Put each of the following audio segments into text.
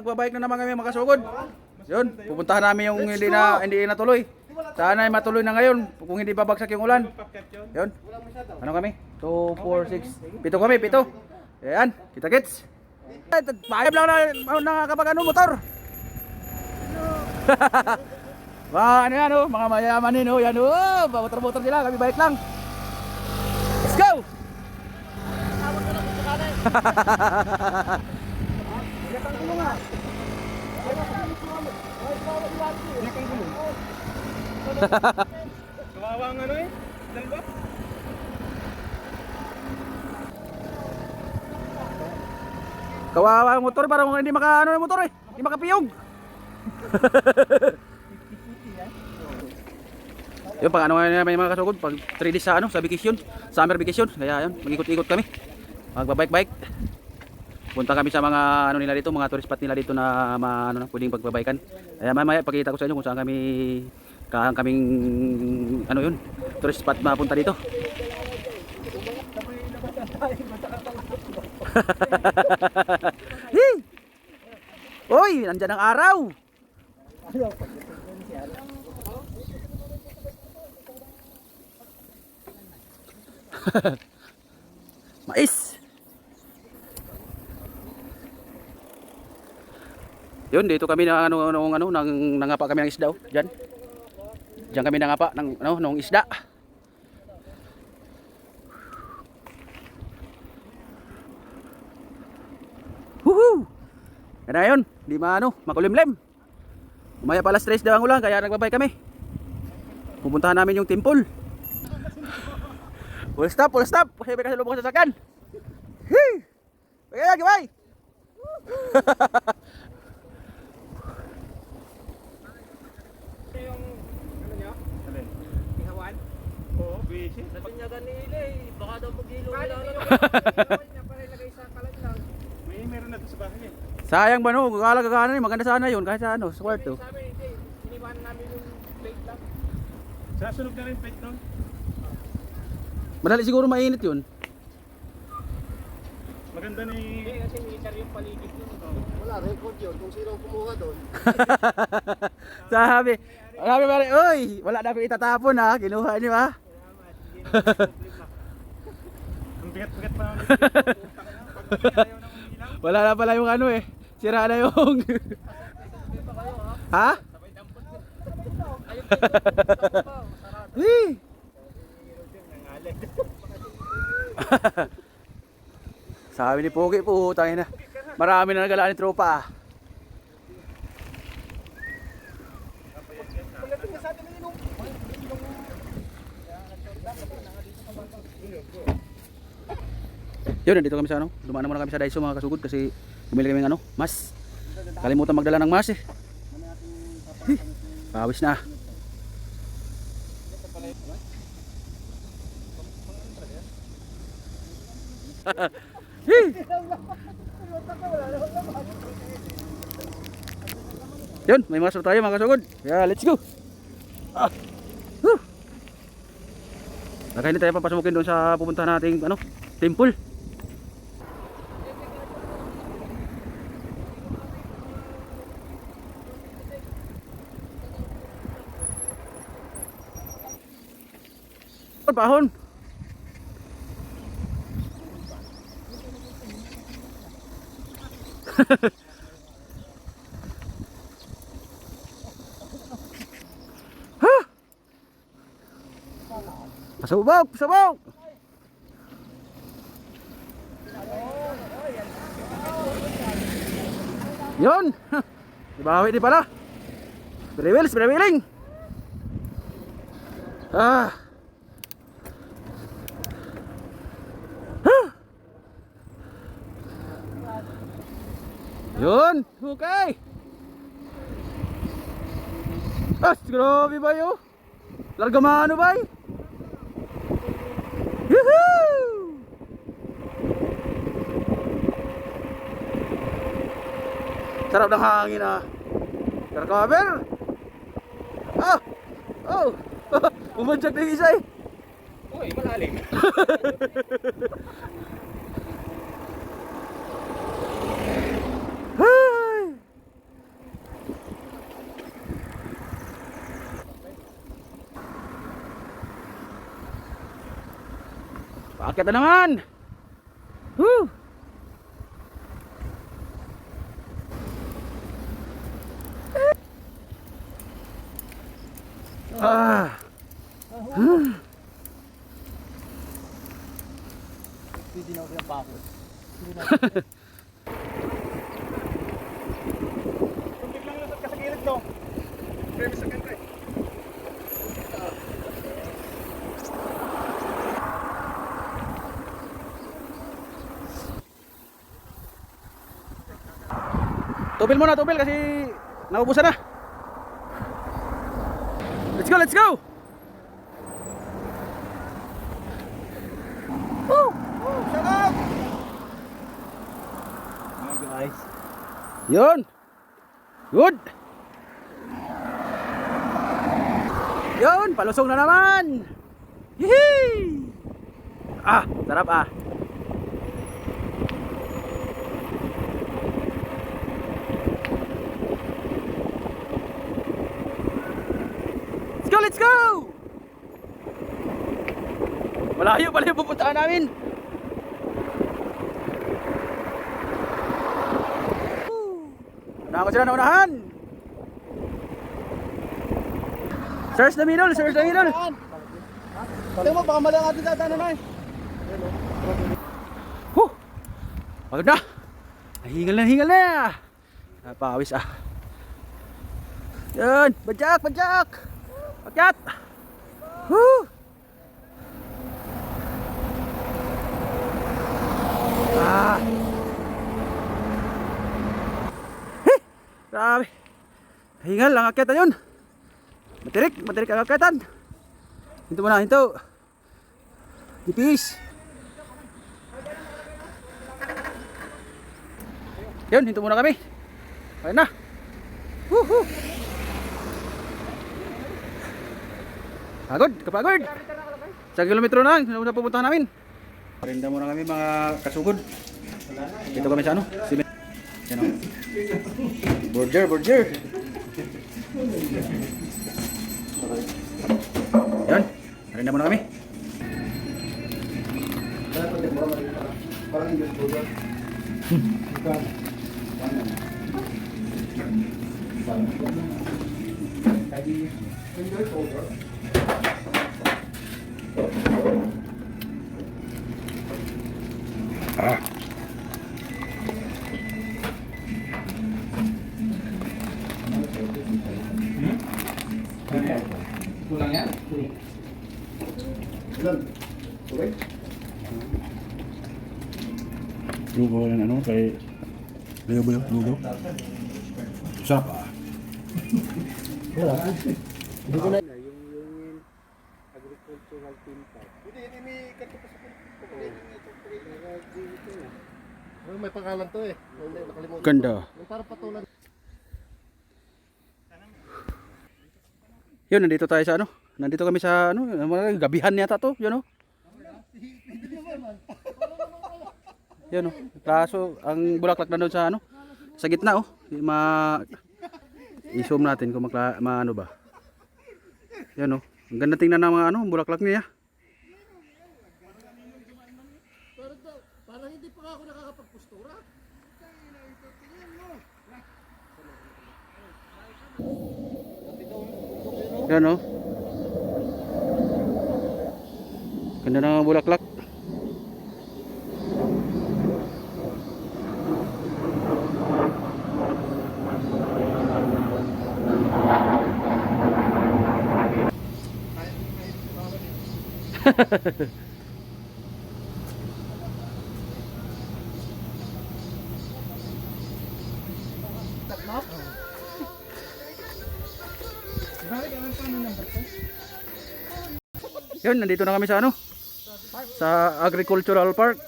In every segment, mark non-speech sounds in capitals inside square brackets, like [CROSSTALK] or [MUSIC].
magbabike na naman kami mga kasugod. Yun, pupuntahan namin yung hindi na hindi natuloy. Sana ay matuloy na ngayon kung hindi babagsak yung ulan. Yun. Ano kami? 2, 4, 6. Pito kami, pito. Ayan, kita kits. Payab lang na, na kapag ano motor. [LAUGHS] mga ano yan oh, mga mayaman din oh, yan oh, motor-motor sila, kami bike lang. Let's go! [LAUGHS] Kawawa ang ano eh. Dalawa? Kawawa ang motor, parang hindi maka ano yung motor eh, hindi makapiyog. [LAUGHS] Yun, pag ano yung mga kasugod, pag 3 days sa ano, sa vacation, summer vacation, kaya yun, mag-ikot-ikot kami. Magbabike-bike. Punta kami sa mga ano nila dito, mga tourist spot nila dito na ma, ano pwedeng pagbabikan. Kaya mamaya pakita ko sa inyo kung saan kami kaan kaming ano yun, tourist spot mapunta dito. [LAUGHS] Hey! Oy, nandiyan ang araw. [LAUGHS] Yun, dito kami na ano ano ano nang nangapa kami ng isda oh, diyan. Diyan kami nangapa ng ano ng isda. Woohoo! Kaya yun, di maano, makulimlim. Umaya pala stress daw ang ulan, kaya nagbabay kami. Pupuntahan namin yung temple. [LAUGHS] Full stop, full stop. Kasi may kasalubong sa sakan. Hee! Kaya gaway! [LAUGHS] yung ano niya? Alin? Ihawan? Oo, busy. Sabi niya ganila eh, baka daw mag-ilo [LAUGHS] Kaya nila. lang. May meron na to sa bahay eh. Sayang ba no? Kala gagana eh. Maganda sana yun kahit sa ano, sa kwarto. Sabi hindi, iniwan namin yung plate lang. Sasunog na rin plate no? Madali siguro mainit yun. Maganda ni... Hindi kasi meter yung paligid yun. Wala, record yun. Kung sino ang kumuha doon. [LAUGHS] Sabi, sabi ba rin, oy, wala na itatapon ha. Kinuha niyo ha. [LAUGHS] Ang bigat-bigat pa naman. Wala na pala yung ano eh. Sira na yung... ha? Hee! [LAUGHS] Sabi ni Pogi po, tayo na. Marami na nagalaan ni tropa. ah. Yun, nandito kami sa ano. Dumaan muna kami sa Daiso mga kasugod kasi bumili kami ng ano, mas. Kalimutan magdala ng mas eh. Hi, Pawis na. Yun, may mas na tayo mga kasugod. Yeah, let's go. Ah. Whew. Nakain tayo papasukin doon sa pupuntahan nating ano, temple. Pahon. ha? [LAUGHS] Pasubok, pasubok. Yun. [LAUGHS] Ibawi di pala. Spray wheeling. Ah. Yun, okay. Ah, grabe ba yun? Larga mano ba yun? Sarap ng hangin ah. Car cover. Ah! Oh! [LAUGHS] Umadyak na isa eh. Uy, malalim. [LAUGHS] Ay! Akit na naman. Woo! Ah. Hindi na ako pinapako. Kuntik lang yung ka sa gilid to. Premi sa ganda. Tubil muna, tubil kasi naubusan na. Let's go, let's go. Woo! Woo! Out! Hi guys. Yun. Good. Yun, palusong na naman. Yehey! Ah, sarap ah. Let's go, let's go! Malayo pala yung pupuntahan namin. Unahan ko sila na unahan. Search the middle, search the middle. Tingnan mo, baka mali ang ating dadaanan na eh. Huh! Pagod na. Hingal na, hingal na. Napawis ah. Yan, badyak, badyak. Pakyat. Huh! Ah. Heh, grabe. Hingal ang akyatan yun. Matirik, matirik ang akyatan. Hinto mo na, hinto. Tipis. Yun, hinto muna kami. Ayun na. Woohoo! Pagod, kapagod. Sa kilometro na, na pupuntahan namin. Parinda muna kami mga kasugod. Dito kami sa ano? Simen. Yan o. Burger, burger. Yan. Parinda muna kami. [LAUGHS] Lugaw yan ano kay... Lugaw ba yun? Lugaw? Sarap ah. Hindi ko na. Yung, yung agricultural team type. Hindi, hindi may kanto pa sa Oh, may pangalan to eh. Nakalimutan. Ganda. Yung parang patulan. Yun, nandito tayo sa ano? Nandito kami sa ano, gabihan yata to, yun oh. Yun oh. Kaso ang bulaklak na doon sa ano? Sa gitna oh. Ma i-zoom natin kung makla maano ba. Yan oh. Ang ganda tingnan ng mga ano, bulaklak niya. Parang hindi pa ako nakakapagpostura. Yan oh. Ganda ng bulaklak. [LAUGHS] Yun, nandito na kami sa ano? Sa agricultural park.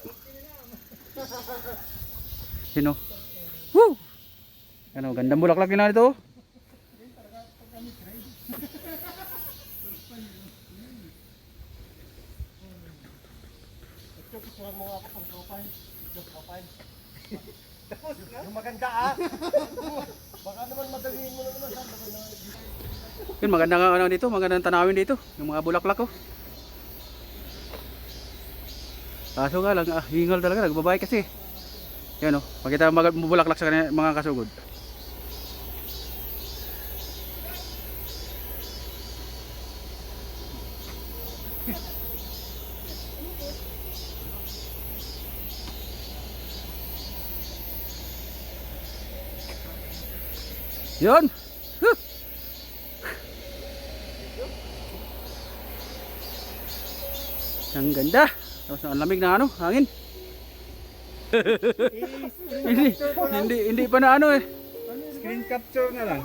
Yun o. Woo! Ano, gandang bulaklak yun na ito. oh. Yung maganda ah. Baka naman madaliin mo na naman. Yun, maganda nga ano dito, magandang tanawin dito. Yung mga bulaklak oh. Kaso nga lang, ah, hingal talaga, nagbabay kasi. Yan o, makita mag- bubulaklak sa kanya, mga kasugod. Yun! Huh! Ang ganda. Tapos ang lamig na ano, hangin. hindi, [LAUGHS] hindi, hindi pa na ano eh. Screen capture na lang.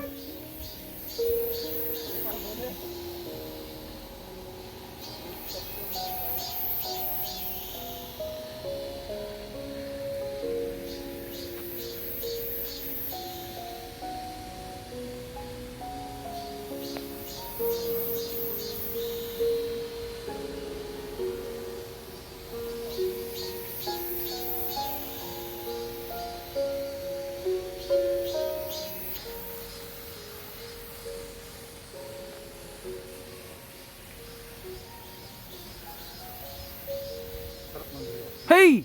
Hey!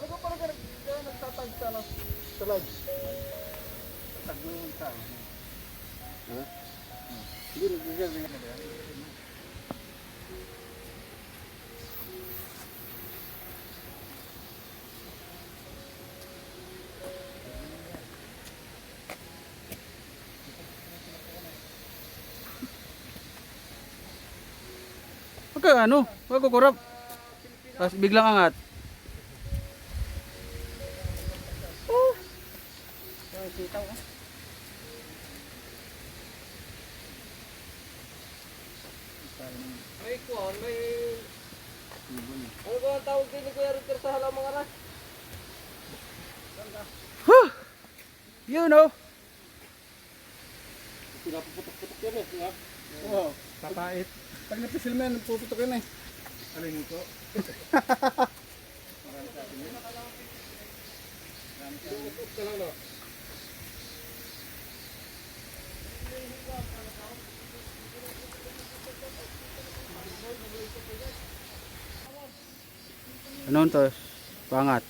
Ano ka parang kaya nagtatag sa? Sa lag? Tagulong ka. Ha? Hindi, nagagaling ka na Pagka ano, pagkukurap. Tapos biglang angat. May kuwan, may... Ano ba ang tawag din ni Kuya Ritter sa halamang aras? You know. Pinapuputok-putok yan eh? Oo. Papait. Pag napisil mo yan, puputok yan eh. Alin ito? Ano to? Pangat.